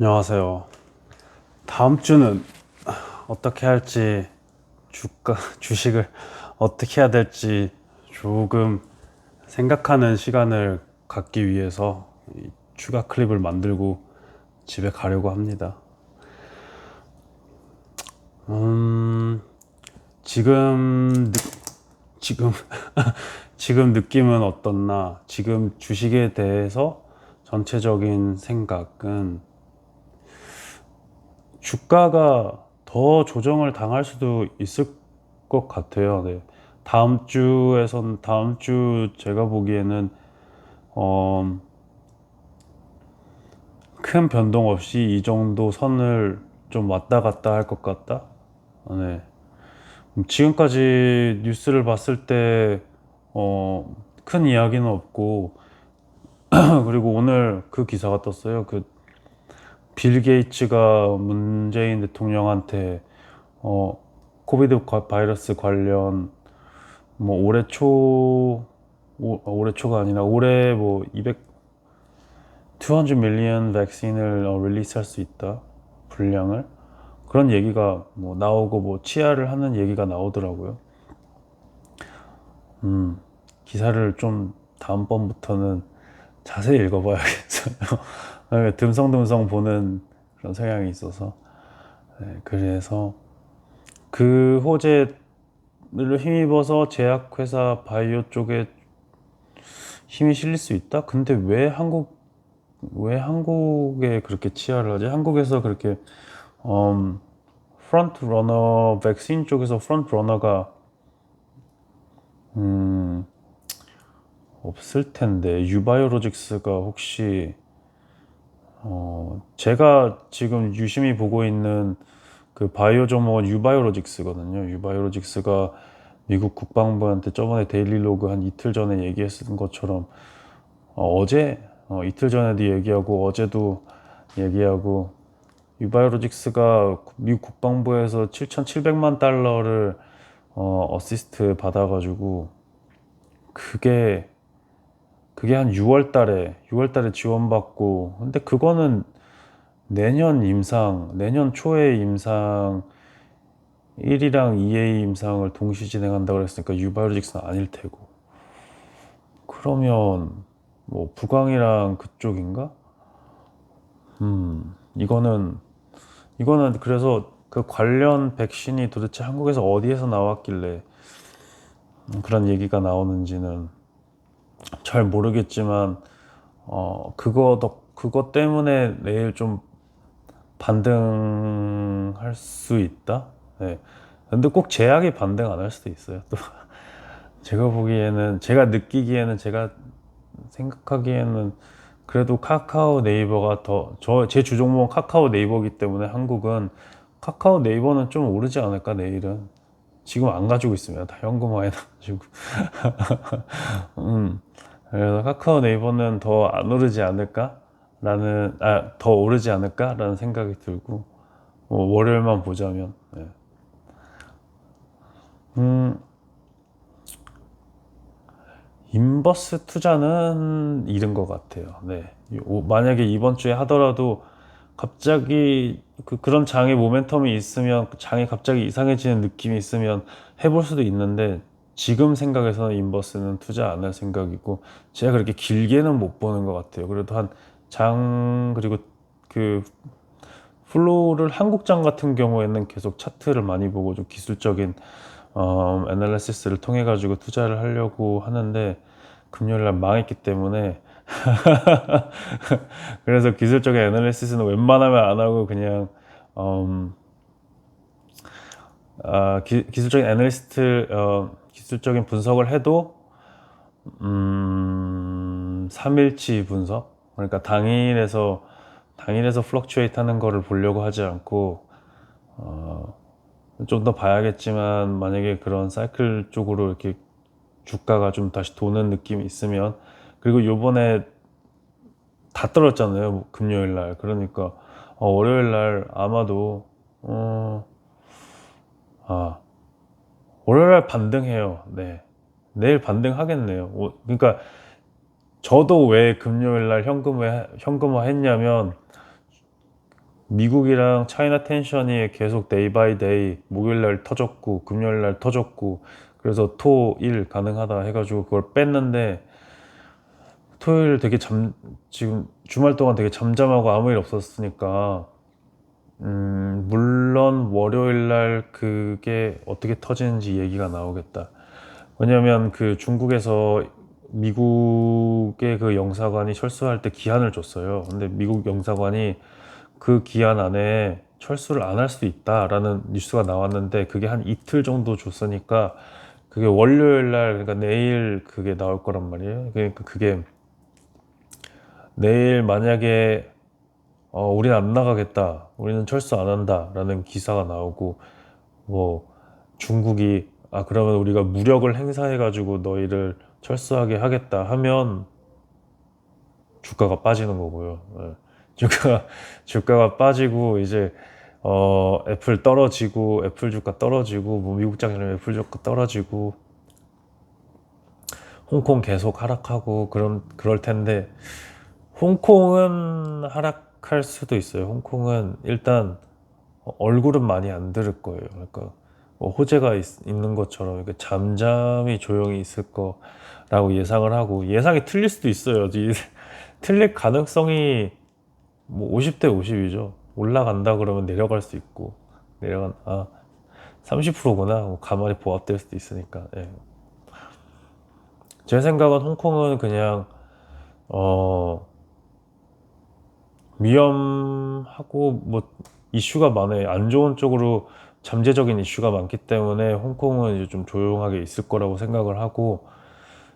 안녕하세요. 다음 주는 어떻게 할지 주가 주식을 어떻게 해야 될지 조금 생각하는 시간을 갖기 위해서 이 추가 클립을 만들고 집에 가려고 합니다. 음, 지금 느, 지금 지금 느낌은 어떻나? 지금 주식에 대해서 전체적인 생각은 주가가 더 조정을 당할 수도 있을 것 같아요. 네. 다음 주에선 다음 주 제가 보기에는 어, 큰 변동 없이 이 정도 선을 좀 왔다 갔다 할 것 같다. 네. 음, 지금까지 뉴스를 봤을 때, 어, 큰 이야기는 없고, 그리고 오늘 그 기사가 떴어요. 그, 빌 게이츠가 문재인 대통령한테, 어, 코비드 과- 바이러스 관련, 뭐, 올해 초, 오- 올해 초가 아니라 올해 뭐, 200, 200 밀리언 백신을 어, 릴리스할 수 있다. 분량을. 그런 얘기가 뭐 나오고 뭐 치아를 하는 얘기가 나오더라고요. 음, 기사를 좀 다음번부터는 자세히 읽어봐야겠어요. 네, 듬성듬성 보는 그런 성향이 있어서. 네, 그래서 그 호재를 힘입어서 제약회사 바이오 쪽에 힘이 실릴 수 있다? 근데 왜 한국, 왜 한국에 그렇게 치아를 하지? 한국에서 그렇게 음, 프런트 러너 백신 쪽에서 프런트 러너가 음, 없을 텐데 유바이오로직스가 혹시 어, 제가 지금 유심히 보고 있는 그 바이오 종목은 유바이오로직스거든요. 유바이오로직스가 미국 국방부한테 저번에 데일리 로그 한 이틀 전에 얘기했던 것처럼 어, 제 어, 이틀 전에도 얘기하고 어제도 얘기하고 유바이오로직스가 미국 국방부에서 7,700만 달러를 어, 어시스트 받아가지고 그게 그게 한 6월 달에 6월 달에 지원받고 근데 그거는 내년 임상 내년 초에 임상 1이랑 2A 임상을 동시 진행한다고 그랬으니까 유바이오로직스는 아닐 테고 그러면 뭐 부광이랑 그쪽인가? 음 이거는 이거는 그래서 그 관련 백신이 도대체 한국에서 어디에서 나왔길래 음, 그런 얘기가 나오는지는 잘 모르겠지만 어 그거 덕 그거 때문에 내일 좀 반등할 수 있다. 네. 근데 꼭 제약이 반등 안 할 수도 있어요. 또 제가 보기에는 제가 느끼기에는 제가 생각하기에는 그래도 카카오 네이버가 더 저 제 주종목은 카카오 네이버기 때문에 한국은 카카오 네이버는 좀 오르지 않을까 내일은 지금 안 가지고 있으면 다 현금화해 놔가지고 음 그래서 카카오 네이버는 더 안 오르지 않을까 라는 아 더 오르지 않을까 라는 생각이 들고 뭐 월요일만 보자면 네. 음 인버스 투자는 잃은 것 같아요. 네. 오- 만약에 이번 주에 하더라도 갑자기 그, 그런 장의 모멘텀이 있으면 장이 갑자기 이상해지는 느낌이 있으면 해볼 수도 있는데 지금 생각에서는 인버스는 투자 안 할 생각이고 제가 그렇게 길게는 못 보는 것 같아요. 그래도 한 장 그리고 그 플로우를 한국장 같은 경우에는 계속 차트를 많이 보고 좀 기술적인 어, 애널리시스를 통해 가지고 투자를 하려고 하는데 금요일 날 망했기 때문에 그래서 기술적인 애널리시스는 웬만하면 안 하고 그냥 음, 아, 기, 기술적인 애널리스트 어, 기술적인 분석을 해도 음, 3일치 분석? 그러니까 당일에서 당일에서 플럭추에이트 하는 거를 보려고 하지 않고 어, 좀 더 봐야겠지만 만약에 그런 사이클 쪽으로 이렇게 주가가 좀 다시 도는 느낌이 있으면 그리고 요번에 다 떨어졌잖아요 금요일 날. 그러니까 어, 월요일 날 아마도 어, 아 월요일 날 반등해요. 네. 내일 반등하겠네요. 오- 그러니까 저도 왜 금요일 날 현금화 현금화 했냐면 미국이랑 차이나 텐션이 계속 데이 바이 데이 목요일 날 터졌고 금요일 날 터졌고 그래서 토 일 가능하다 해가지고 그걸 뺐는데 토요일 되게 잠 지금 주말 동안 되게 잠잠하고 아무 일 없었으니까 음 물론 월요일 날 그게 어떻게 터지는지 얘기가 나오겠다. 왜냐면 그 중국에서 미국의 그 영사관이 철수할 때 기한을 줬어요. 근데 미국 영사관이 그 기한 안에 철수를 안 할 수도 있다라는 뉴스가 나왔는데 그게 한 이틀 정도 줬으니까 그게 월요일 날 그러니까 내일 그게 나올 거란 말이에요. 그러니까 그게 내일 만약에 어, 우리는 안 나가겠다. 우리는 철수 안 한다라는 기사가 나오고 뭐 중국이 아 그러면 우리가 무력을 행사해 가지고 너희를 철수하게 하겠다 하면 주가가 빠지는 거고요. 예. 주가 주가가 빠지고 이제 어 애플 떨어지고 애플 주가 떨어지고 뭐 미국 장점 애플 주가 떨어지고 홍콩 계속 하락하고 그런 그럴 텐데 홍콩은 하락할 수도 있어요. 홍콩은 일단 얼굴은 많이 안 들을 거예요. 그러니까 뭐 호재가 있, 는 것처럼 이렇게 잠잠히 조용히 있을 거라고 예상을 하고 예상이 틀릴 수도 있어요. 이- 틀릴 가능성이 뭐 50대 50이죠. 올라간다 그러면 내려갈 수 있고 내려간 아 30%구나. 뭐 가만히 보합될 수도 있으니까. 예. 제 생각은 홍콩은 그냥 어 위험하고 뭐 이슈가 많아요. 안 좋은 쪽으로 잠재적인 이슈가 많기 때문에 홍콩은 이제 좀 조용하게 있을 거라고 생각을 하고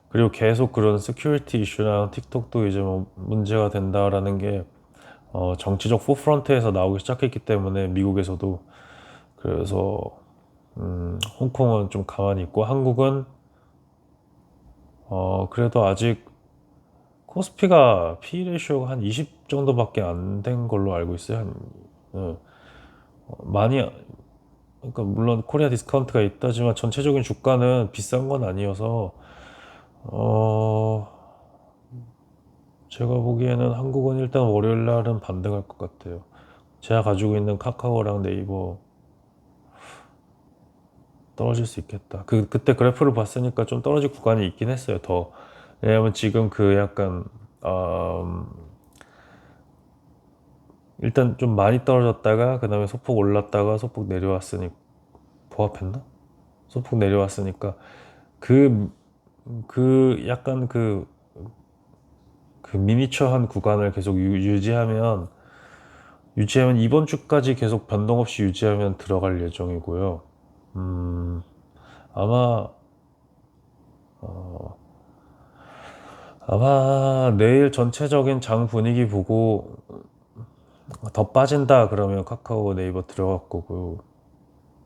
그리고 계속 그런 시큐리티 이슈랑 틱톡도 이제 뭐 문제가 된다라는 게 어, 정치적 포프런트에서 나오기 시작했기 때문에 미국에서도 그래서 음, 홍콩은 좀 가만히 있고 한국은 어, 그래도 아직 코스피가 P 레이쇼가 한 20 정도밖에 안 된 걸로 알고 있어요. 한, 어, 어, 많이 그러니까 물론 코리아 디스카운트가 있다지만 전체적인 주가는 비싼 건 아니어서 어 제가 보기에는 한국은 일단 월요일 날은 반등할 것 같아요. 제가 가지고 있는 카카오랑 네이버 떨어질 수 있겠다. 그 그때 그래프를 봤으니까 좀 떨어질 구간이 있긴 했어요. 더 왜냐하면 지금 그 약간 음, 일단 좀 많이 떨어졌다가 그 다음에 소폭 올랐다가 소폭 내려왔으니 보합했나? 소폭 내려왔으니까 그, 그 약간 그, 그 미니처한 구간을 계속 유, 유지하면 유지하면 이번 주까지 계속 변동 없이 유지하면 들어갈 예정이고요. 음, 아마 어, 아마 내일 전체적인 장 분위기 보고 더 빠진다 그러면 카카오 네이버 들어갈 거고요.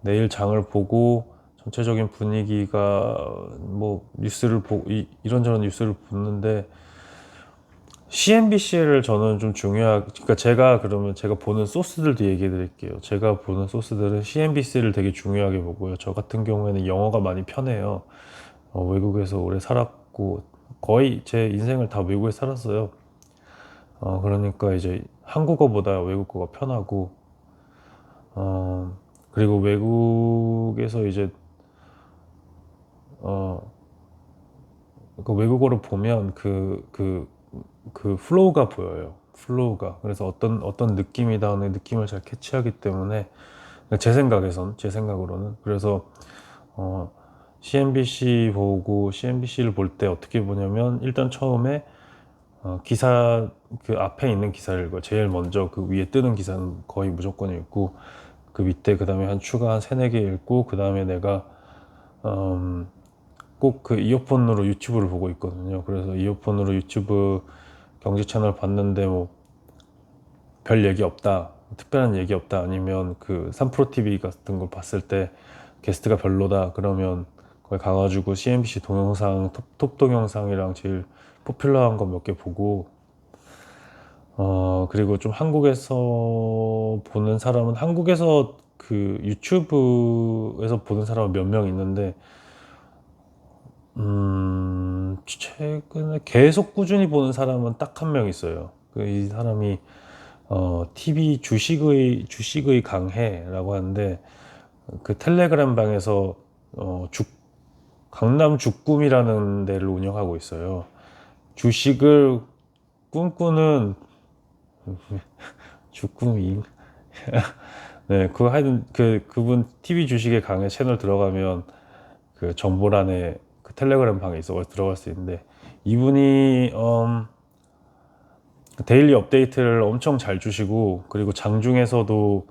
내일 장을 보고 전체적인 분위기가 뭐 뉴스를 보 이, 이런저런 뉴스를 보는데 CNBC를 저는 좀 중요하 그러니까 제가 그러면 제가 보는 소스들도 얘기해 드릴게요. 제가 보는 소스들은 CNBC를 되게 중요하게 보고요. 저 같은 경우에는 영어가 많이 편해요. 어, 외국에서 오래 살았고 거의 제 인생을 다 외국에 살았어요. 어, 그러니까 이제 한국어보다 외국어가 편하고, 어, 그리고 외국에서 이제, 어, 그 외국어를 보면 그, 그, 그 플로우가 보여요. 플로우가. 그래서 어떤, 어떤 느낌이다 하는 느낌을 잘 캐치하기 때문에, 제 생각에선, 제 생각으로는. 그래서, 어, CNBC 보고 CNBC를 볼 때 어떻게 보냐면, 일단 처음에 어, 기사 그 앞에 있는 기사를 읽어 제일 먼저 그 위에 뜨는 기사는 거의 무조건 읽고 그 밑에 그 다음에 한 추가 한 세네 개 읽고 그 다음에 내가 음, 꼭 그 이어폰으로 유튜브를 보고 있거든요. 그래서 이어폰으로 유튜브 경제 채널 봤는데 뭐 별 얘기 없다, 특별한 얘기 없다 아니면 그 3프로 TV 같은 걸 봤을 때 게스트가 별로다 그러면 거기 가가지고 CNBC 동영상 톱, 톱 동영상이랑 제일 포퓰러한 거 몇 개 보고 어 그리고 좀 한국에서 보는 사람은 한국에서 그 유튜브에서 보는 사람은 몇 명 있는데 음 최근에 계속 꾸준히 보는 사람은 딱 한 명 있어요. 그이 사람이 어, TV 주식의 주식의 강해라고 하는데 그 텔레그램 방에서 어, 죽 강남 죽꿈이라는 데를 운영하고 있어요. 주식을 꿈꾸는 죽꿈이 네, 그 하여튼 그 그분 TV 주식의 강의 채널 들어가면 그 정보란에 그 텔레그램 방에 있어 들어갈 수 있는데 이분이 음, 데일리 업데이트를 엄청 잘 주시고 그리고 장중에서도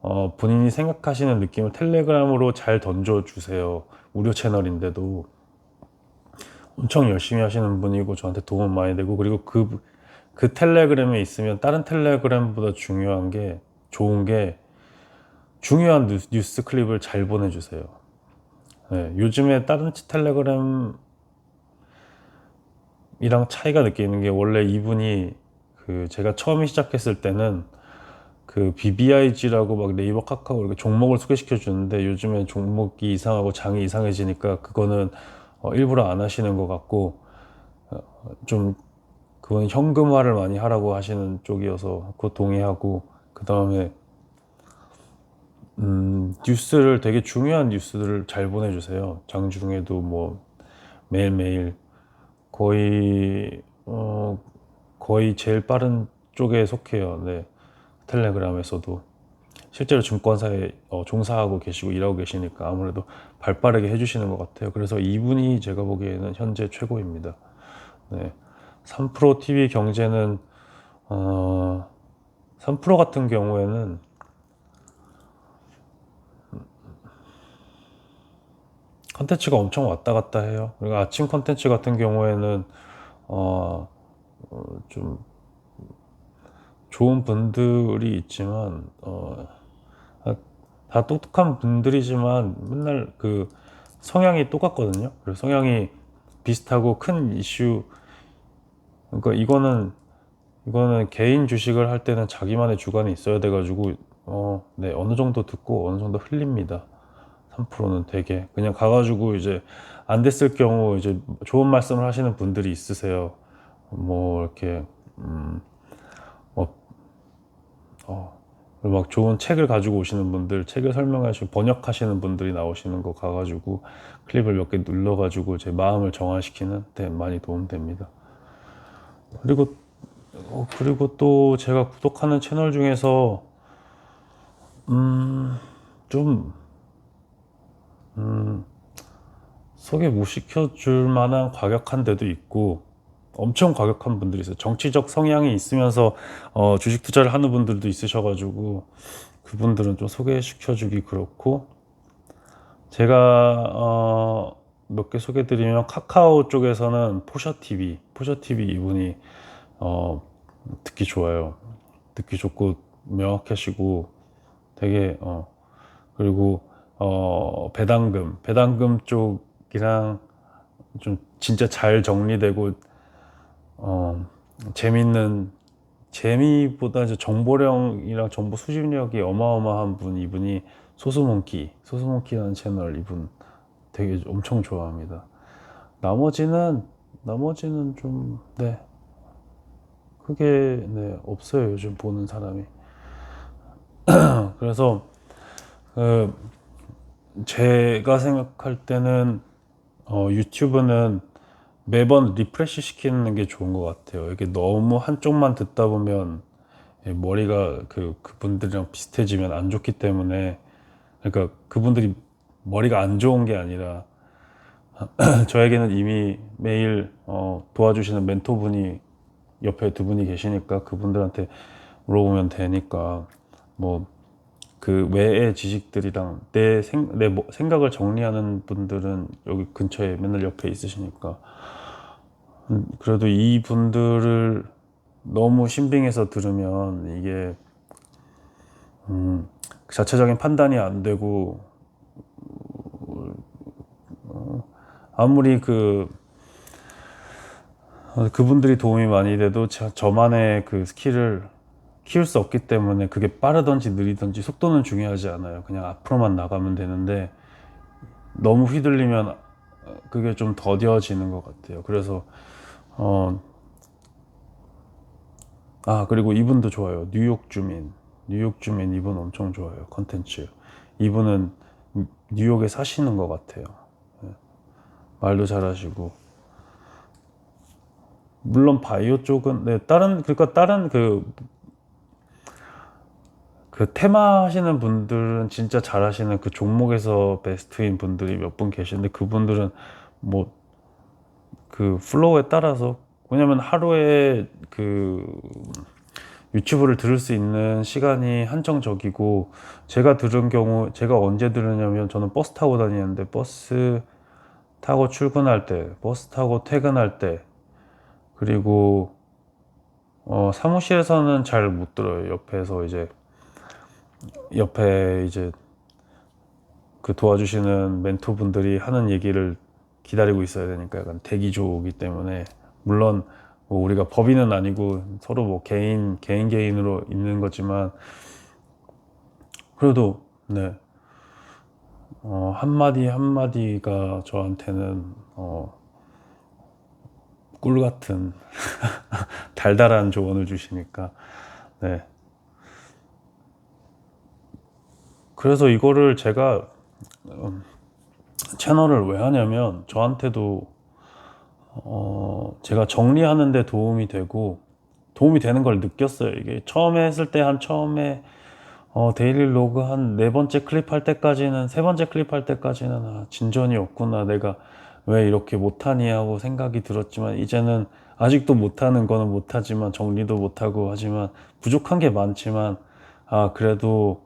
어, 본인이 생각하시는 느낌을 텔레그램으로 잘 던져 주세요. 무료 채널인데도 엄청 열심히 하시는 분이고 저한테 도움 많이 되고 그리고 그, 그 텔레그램에 있으면 다른 텔레그램보다 중요한 게 좋은 게 중요한 뉴스, 뉴스 클립을 잘 보내주세요. 네, 요즘에 다른 텔레그램 이랑 차이가 느끼는 게 원래 이분이 그 제가 처음 시작했을 때는 그 BBIG라고 막 네이버 카카오 이렇게 종목을 소개시켜 주는데 요즘에 종목이 이상하고 장이 이상해지니까 그거는 어, 일부러 안 하시는 것 같고 어, 좀 그건 현금화를 많이 하라고 하시는 쪽이어서 그거 동의하고 그 다음에 음, 뉴스를 되게 중요한 뉴스들을 잘 보내주세요. 장중에도 뭐 매일매일 거의 어, 거의 제일 빠른 쪽에 속해요. 네. 텔레그램에서도 실제로 증권사에 어, 종사하고 계시고 일하고 계시니까 아무래도 발 빠르게 해주시는 것 같아요. 그래서 이분이 제가 보기에는 현재 최고입니다. 네. 3프로 TV 경제는 어, 3프로 같은 경우에는 컨텐츠가 엄청 왔다 갔다 해요. 그리고 아침 컨텐츠 같은 경우에는 어, 어, 좀 좋은 분들이 있지만 어, 아, 다 똑똑한 분들이지만 맨날 그 성향이 똑같거든요. 그래서 성향이 비슷하고 큰 이슈 그러니까 이거는 이거는 개인 주식을 할 때는 자기만의 주관이 있어야 돼가지고 어, 네 어느 정도 듣고 어느 정도 흘립니다. 3%는 되게 그냥 가가지고 이제 안 됐을 경우 이제 좋은 말씀을 하시는 분들이 있으세요. 뭐 이렇게 음, 뭐, 어, 막 좋은 책을 가지고 오시는 분들, 책을 설명하시고 번역하시는 분들이 나오시는 거 가가지고 클립을 몇 개 눌러가지고 제 마음을 정화시키는 데 많이 도움됩니다. 그리고 어, 그리고 또 제가 구독하는 채널 중에서 음, 좀 음, 소개 못 시켜줄 만한 과격한 데도 있고 엄청 과격한 분들이 있어요. 정치적 성향이 있으면서 어, 주식 투자를 하는 분들도 있으셔가지고 그분들은 좀 소개시켜주기 그렇고 제가 어, 몇 개 소개드리면 카카오 쪽에서는 포셔 TV, 포셔 TV 이분이 어, 듣기 좋아요. 듣기 좋고 명확하시고 되게 어, 그리고 어, 배당금, 배당금 쪽이랑 좀 진짜 잘 정리되고 어, 재밌는 재미보다 정보량이랑 정보 수집력이 어마어마한 분 이분이 소수몽키 소수몽키라는 채널 이분 되게 엄청 좋아합니다. 나머지는 나머지는 좀네 크게 네 없어요 요즘 보는 사람이 그래서 그 제가 생각할 때는 어, 유튜브는 매번 리프레시 시키는 게 좋은 것 같아요. 이게 너무 한쪽만 듣다 보면 머리가 그 그분들이랑 비슷해지면 안 좋기 때문에 그러니까 그분들이 머리가 안 좋은 게 아니라 저에게는 이미 매일 어, 도와주시는 멘토분이 옆에 두 분이 계시니까 그분들한테 물어보면 되니까 뭐 그 외의 지식들이랑 내, 생, 내 뭐, 생각을 정리하는 분들은 여기 근처에 맨날 옆에 있으시니까. 음, 그래도 이 분들을 너무 신빙해서 들으면 이게 음, 그 자체적인 판단이 안 되고 어, 아무리 그 어, 그분들이 도움이 많이 돼도 저, 저만의 그 스킬을 키울 수 없기 때문에 그게 빠르든지 느리든지 속도는 중요하지 않아요. 그냥 앞으로만 나가면 되는데 너무 휘둘리면 그게 좀 더뎌지는 것 같아요. 그래서 어, 아 그리고 이분도 좋아요. 뉴욕 주민. 뉴욕 주민 이분 엄청 좋아요. 컨텐츠. 이분은 뉴욕에 사시는 것 같아요. 예. 말도 잘하시고. 물론 바이오 쪽은 네 다른 그러니까 다른 그 그 테마 하시는 분들은 진짜 잘하시는 그 종목에서 베스트인 분들이 몇 분 계시는데 그분들은 뭐 그 플로우에 따라서 왜냐면 하루에 그 유튜브를 들을 수 있는 시간이 한정적이고 제가 들은 경우 제가 언제 들으냐면 저는 버스 타고 다니는데 버스 타고 출근할 때 버스 타고 퇴근할 때 그리고 어 사무실에서는 잘 못 들어요. 옆에서 이제 옆에 이제 그 도와주시는 멘토분들이 하는 얘기를 기다리고 있어야 되니까 약간 대기조이기 때문에. 물론 뭐 우리가 법인은 아니고 서로 뭐 개인 개인 개인으로 있는 거지만 그래도 네. 어, 한마디 한마디가 저한테는 어, 꿀 같은 달달한 조언을 주시니까 네 그래서 이거를 제가 음, 채널을 왜 하냐면 저한테도 어 제가 정리하는 데 도움이 되고 도움이 되는 걸 느꼈어요. 이게 처음에 했을 때 한 처음에 어 데일리 로그 한 네 번째 클립 할 때까지는 세 번째 클립 할 때까지는 아 진전이 없구나. 내가 왜 이렇게 못하니 하고 생각이 들었지만 이제는 아직도 못하는 거는 못하지만 정리도 못하고 하지만 부족한 게 많지만 아 그래도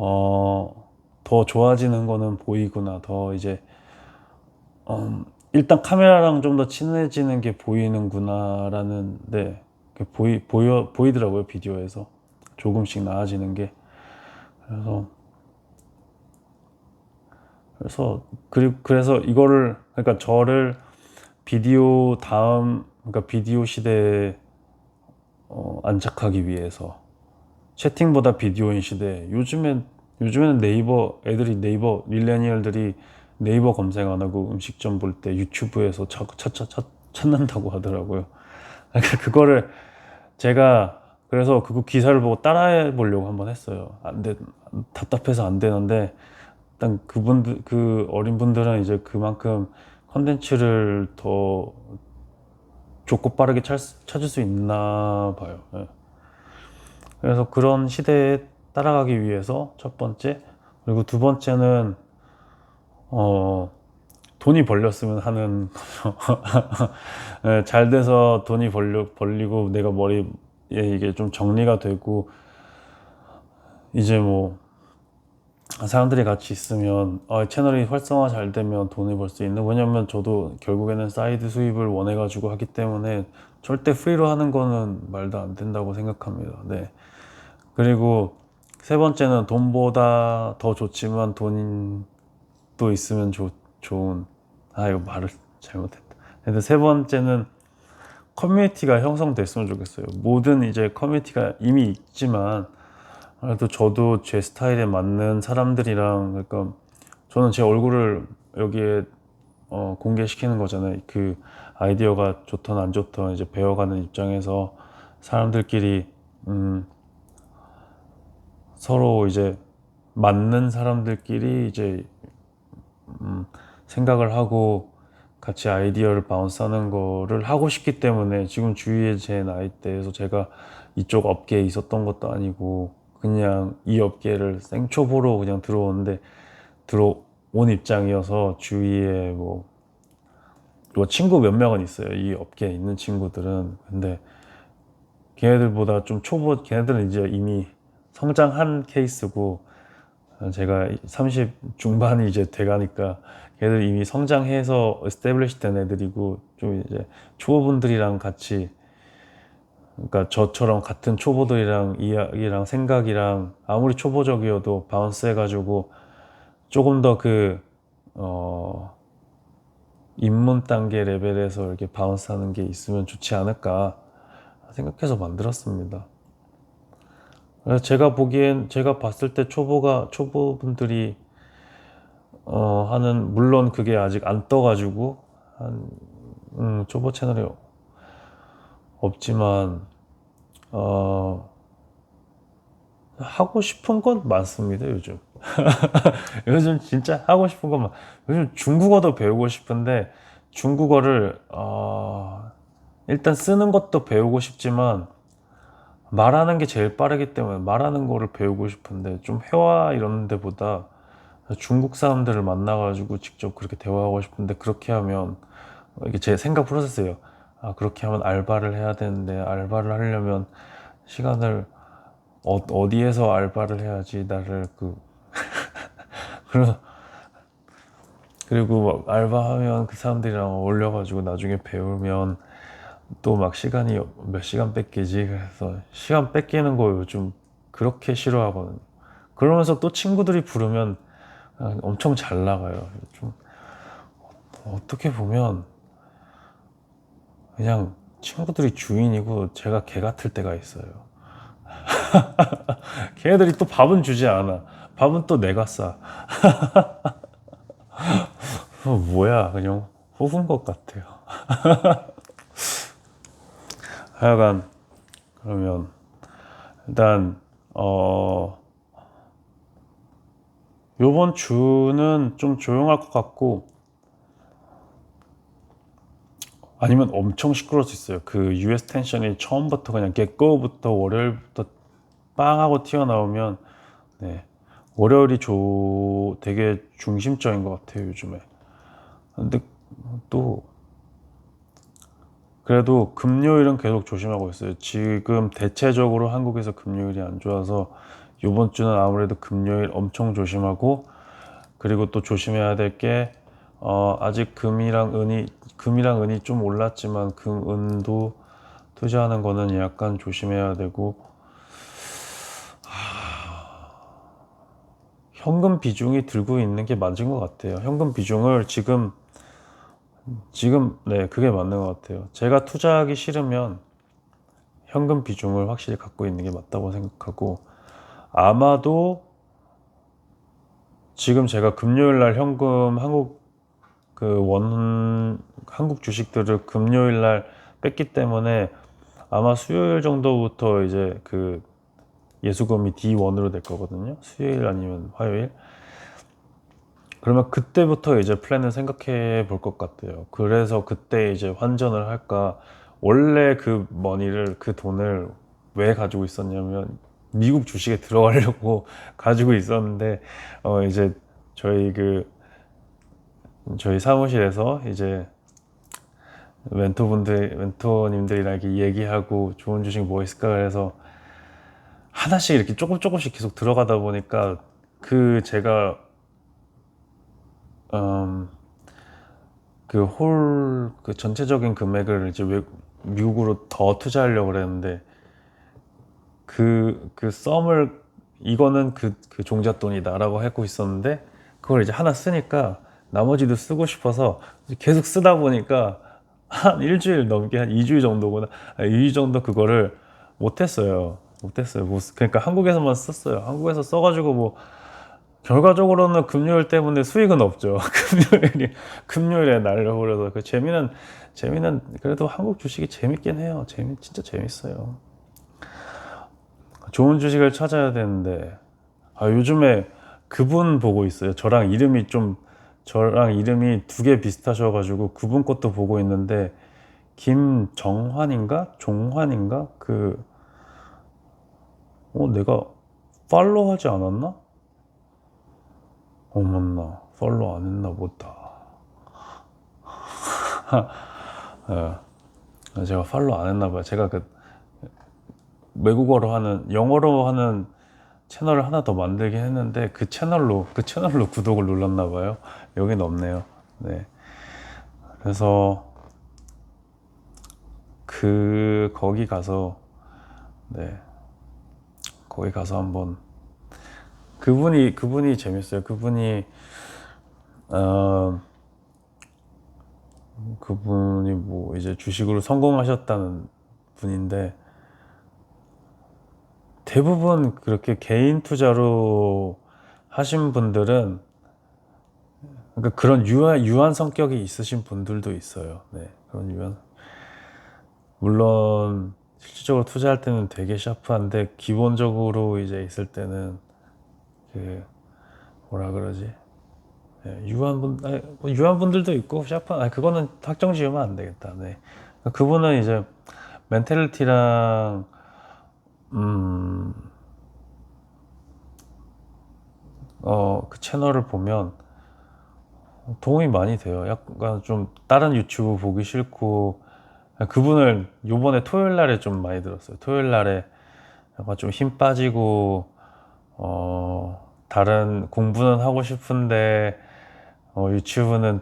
어, 더 좋아지는 거는 보이구나. 더 이제, 음, 일단 카메라랑 좀 더 친해지는 게 보이는구나라는, 네, 그 보이, 보여, 보이더라고요. 비디오에서. 조금씩 나아지는 게. 그래서, 그래서, 그리고, 그래서 이거를, 그러니까 저를 비디오 다음, 그러니까 비디오 시대에 어, 안착하기 위해서 채팅보다 비디오인 시대. 요즘엔 요즘에는 네이버 애들이 네이버 밀레니얼들이 네이버 검색 안 하고 음식점 볼 때 유튜브에서 찾, 찾는다고 하더라고요. 그러니까 그거를 제가 그래서 그거 기사를 보고 따라해 보려고 한번 했어요. 안 돼, 답답해서 안 되는데 일단 그분들 그 어린 분들은 이제 그만큼 컨텐츠를 더 좋고 빠르게 찾, 찾을 수 있나 봐요. 예. 그래서 그런 시대에 따라가기 위해서 첫 번째 그리고 두 번째는 어 돈이 벌렸으면 하는. 네, 잘 돼서 돈이 벌려, 벌리고 내가 머리에 이게 좀 정리가 되고 이제 뭐 사람들이 같이 있으면 어, 채널이 활성화 잘 되면 돈을 벌 수 있는 왜냐면 저도 결국에는 사이드 수입을 원해 가지고 하기 때문에 절대 프리로 하는 거는 말도 안 된다고 생각합니다. 네. 그리고 세 번째는 돈보다 더 좋지만 돈도 있으면 좋, 좋은 아 이거 말을 잘못했다. 근데 세 번째는 커뮤니티가 형성됐으면 좋겠어요. 모든 이제 커뮤니티가 이미 있지만 그래도 저도 제 스타일에 맞는 사람들이랑 그러니까 저는 제 얼굴을 여기에 어, 공개시키는 거잖아요. 그 아이디어가 좋던 안 좋던 이제 배워가는 입장에서 사람들끼리 음, 서로 이제 맞는 사람들끼리 이제 음, 생각을 하고 같이 아이디어를 바운스하는 거를 하고 싶기 때문에 지금 주위에 제 나이대에서 제가 이쪽 업계에 있었던 것도 아니고 그냥 이 업계를 생초보로 그냥 들어오는데 들어온 입장이어서 주위에 뭐, 뭐 친구 몇 명은 있어요. 이 업계에 있는 친구들은. 근데 걔네들보다 좀 초보 걔네들은 이제 이미 성장한 케이스고 제가 30 중반이 이제 돼가니까 걔들 이미 성장해서 스테블리시 된 애들이고 좀 이제 초보분들이랑 같이 그러니까 저처럼 같은 초보들이랑 이야기랑 생각이랑 아무리 초보적이어도 바운스 해가지고 조금 더그 어, 입문 단계 레벨에서 이렇게 바운스 하는 게 있으면 좋지 않을까 생각해서 만들었습니다. 그래서 제가 보기엔 제가 봤을 때 초보가 초보분들이 어 하는 물론 그게 아직 안 떠가지고 한 음, 초보 채널이 없지만 어, 하고 싶은 건 많습니다, 요즘. 요즘 진짜 하고 싶은 건 많, 요즘 중국어도 배우고 싶은데, 중국어를, 어, 일단 쓰는 것도 배우고 싶지만, 말하는 게 제일 빠르기 때문에 말하는 거를 배우고 싶은데, 좀 회화 이런 데보다 중국 사람들을 만나가지고 직접 그렇게 대화하고 싶은데, 그렇게 하면, 이게 제 생각 프로세스예요. 아, 그렇게 하면 알바를 해야 되는데, 알바를 하려면 시간을 어, 어디에서 알바를 해야지 나를 그 그리고 막 알바하면 그 사람들이랑 어울려가지고 나중에 배우면 또 막 시간이 몇 시간 뺏기지 그래서 시간 뺏기는 거 요즘 그렇게 싫어하거든요. 그러면서 또 친구들이 부르면 아, 엄청 잘 나가요. 좀 어떻게 보면 그냥 친구들이 주인이고 제가 개 같을 때가 있어요. 걔네들이 또 밥은 주지 않아. 밥은 또 내가 싸. 어, 뭐야, 그냥 호분 것 같아요. 하여간, 그러면, 일단, 어, 요번 주는 좀 조용할 것 같고, 아니면 엄청 시끄러울 수 있어요. 그 US 텐션이 처음부터 그냥 get-go부터 월요일부터 빵 하고 튀어나오면 네. 월요일이 조 되게 중심적인 것 같아요 요즘에. 근데 또 그래도 금요일은 계속 조심하고 있어요. 지금 대체적으로 한국에서 금요일이 안 좋아서 이번 주는 아무래도 금요일 엄청 조심하고 그리고 또 조심해야 될게 어, 아직 금이랑 은이 금이랑 은이 좀 올랐지만 금 은도 투자하는 거는 약간 조심해야 되고 현금 비중이 들고 있는 게 맞은 것 같아요. 현금 비중을 지금 지금 네 그게 맞는 것 같아요. 제가 투자하기 싫으면 현금 비중을 확실히 갖고 있는 게 맞다고 생각하고 아마도 지금 제가 금요일 날 현금 한국 그 원 한국 주식들을 금요일 날 뺐기 때문에 아마 수요일 정도부터 이제 그 예수금이 D1으로 될 거거든요. 수요일 아니면 화요일. 그러면 그때부터 이제 플랜을 생각해 볼 것 같아요. 그래서 그때 이제 환전을 할까. 원래 그 머니를, 그 돈을 왜 가지고 있었냐면 미국 주식에 들어가려고 가지고 있었는데, 어, 이제 저희 그, 저희 사무실에서 이제 멘토분들, 멘토님들이랑 이렇게 얘기하고 좋은 주식 뭐 있을까 그래서 하나씩 이렇게 조금 조금씩 계속 들어가다 보니까 그 제가 음, 그홀 그 전체적인 금액을 이제 외, 미국으로 더 투자하려고 그랬는데 그 그 썸을 이거는 그, 그 종잣돈이다라고 하고 있었는데 그걸 이제 하나 쓰니까 나머지도 쓰고 싶어서 계속 쓰다 보니까 한 일주일 넘게 한 2주일 정도구나. 2주 정도 그거를 못했어요. 못했어요. 뭐, 그러니까 한국에서만 썼어요. 한국에서 써가지고 뭐 결과적으로는 금요일 때문에 수익은 없죠. 금요일이 금요일에 날려버려서 그 재미는 재미는 그래도 한국 주식이 재밌긴 해요. 재미 진짜 재밌어요. 좋은 주식을 찾아야 되는데 아 요즘에 그분 보고 있어요. 저랑 이름이 좀 저랑 이름이 두 개 비슷하셔가지고 그분 것도 보고 있는데 김정환인가? 종환인가? 그 어, 내가 팔로우 하지 않았나? 어머나, 팔로우 안 했나 보다. 예. 제가 팔로우 안 했나 봐요. 제가 그 외국어로 하는, 영어로 하는 채널을 하나 더 만들긴 했는데 그 채널로, 그 채널로 구독을 눌렀나 봐요. 여긴 없네요. 네. 그래서 그, 거기 가서, 네. 거기 가서 한번 그분이 그분이 재밌어요. 그분이 어 그분이 뭐 이제 주식으로 성공하셨다는 분인데 대부분 그렇게 개인 투자로 하신 분들은 그러니까 그런 유한 유한 성격이 있으신 분들도 있어요. 네, 그런 유한 물론 실질적으로 투자할 때는 되게 샤프한데 기본적으로 이제 있을 때는 그 뭐라 그러지? 예, 유한 분, 아니, 뭐 유한 분들도 있고 샤프, 아 그거는 확정 지으면 안 되겠다. 네, 그분은 이제 멘탈리티랑 음, 어, 그 채널을 보면 도움이 많이 돼요. 약간 좀 다른 유튜브 보기 싫고 그분을 요번에 토요일 날에 좀 많이 들었어요. 토요일 날에 약간 좀 힘 빠지고 어 다른 공부는 하고 싶은데 어 유튜브는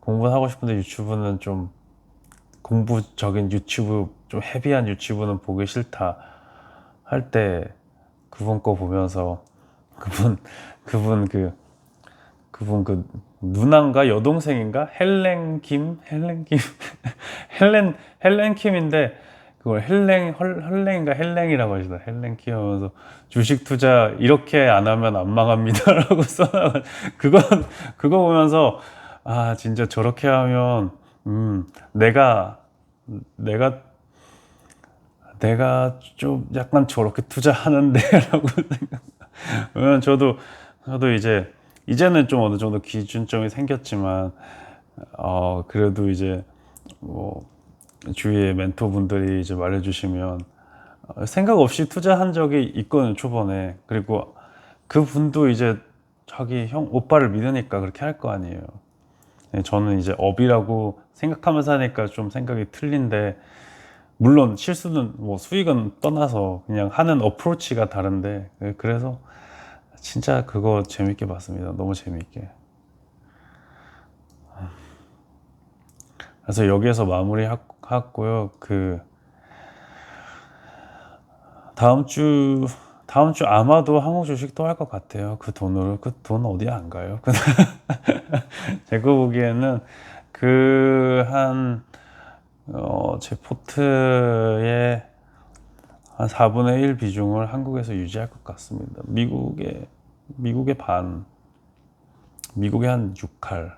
공부는 하고 싶은데 유튜브는 좀 공부적인 유튜브 좀 헤비한 유튜브는 보기 싫다 할 때 그분 거 보면서 그분 그분 그 그분 그 누나인가? 여동생인가? 헬렌 김? 헬렌 김? 헬렌 헬렌 킴인데 그걸 헬렌인가 헬렌이라고 하시다 헬렌 킴 하면서 주식 투자 이렇게 안 하면 안 망합니다라고 써놔 그건 그거 보면서 아 진짜 저렇게 하면 음 내가 내가 내가 좀 약간 저렇게 투자하는데라고 생각. 저도 저도 이제 이제는 좀 어느 정도 기준점이 생겼지만 어 그래도 이제 뭐 주위에 멘토분들이 이제 말해주시면 어, 생각 없이 투자한 적이 있거든요 초반에 그리고 그 분도 이제 자기 형 오빠를 믿으니까 그렇게 할 거 아니에요. 네, 저는 이제 업이라고 생각하면서 하니까 좀 생각이 틀린데 물론 실수는 뭐 수익은 떠나서 그냥 하는 어프로치가 다른데 네, 그래서 진짜 그거 재밌게 봤습니다. 너무 재밌게. 그래서 여기에서 마무리 하- 하고요. 그 다음 주 다음 주 아마도 한국 주식 또 할 것 같아요. 그 돈으로 그 돈 어디 안 가요? 제가 보기에는 그 한 어, 제 포트의 한 4분의 1 비중을 한국에서 유지할 것 같습니다. 미국의 미국의 반, 미국의 한 6할,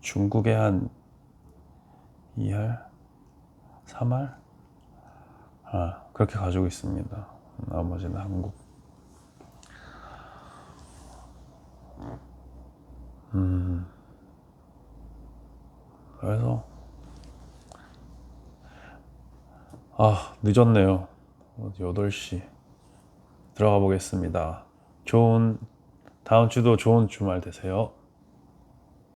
중국의 한 2할, 3할, 아, 그렇게 가지고 있습니다. 나머지는 한국. 음, 그래서 아, 늦었네요. 8시. 들어가 보겠습니다. 좋은, 다음 주도 좋은 주말 되세요.